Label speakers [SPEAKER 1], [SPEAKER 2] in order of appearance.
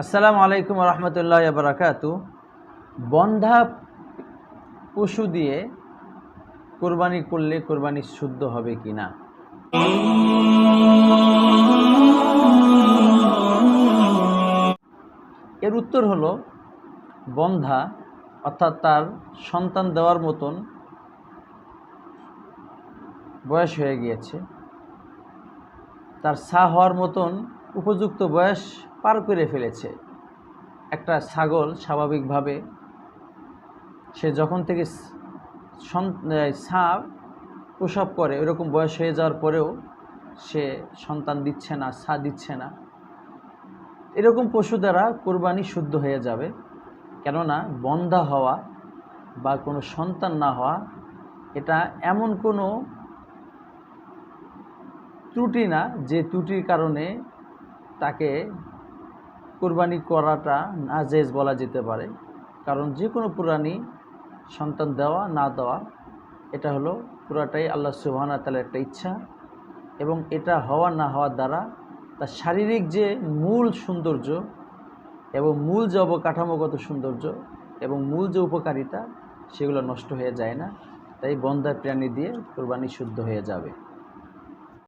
[SPEAKER 1] আসসালামু আলাইকুম রহমতুল্লাহ বারাকাতু বন্ধা পশু দিয়ে কোরবানি করলে কোরবানি শুদ্ধ হবে কি না? এর উত্তর হলো, বন্ধা অর্থাৎ তার সন্তান দেওয়ার মতন বয়স হয়ে গিয়েছে। তার সা হওয়ার মতন উপযুক্ত বয়স পার করে ফেলেছে। একটা ছাগল স্বাভাবিকভাবে সে যখন থেকে স- সন- এই সা প্রসব করে এরকম বয়স হয়ে যাওয়ার পরেও সে সন্তান দিচ্ছে না সা দিচ্ছে না। এরকম পশু দ্বারা কোরবানি শুদ্ধ হয়ে যাবে। কেননা বন্ধা হওয়া বা কোনো সন্তান না হওয়া, এটা এমন কোনো ত্রুটি না যে ত্রুটির কারণে তাকে কোরবানি করাটা নাজেজ বলা যেতে পারে। কারণ যে কোনো প্রাণী সন্তান দেওয়া, না দেওয়া, এটা হলো পুরাটাই আল্লাহ সুবহানা তালার একটা ইচ্ছা এবং এটা হওয়া, না হওয়ার দ্বারা তার শারীরিক যে মূল সৌন্দর্য এবং মূল যে অবকাঠামোগত সৌন্দর্য এবং মূল যে উপকারিতা, সেগুলো নষ্ট হয়ে যায় না। তাই বন্ধার প্রাণী দিয়ে কোরবানি শুদ্ধ হয়ে যাবে।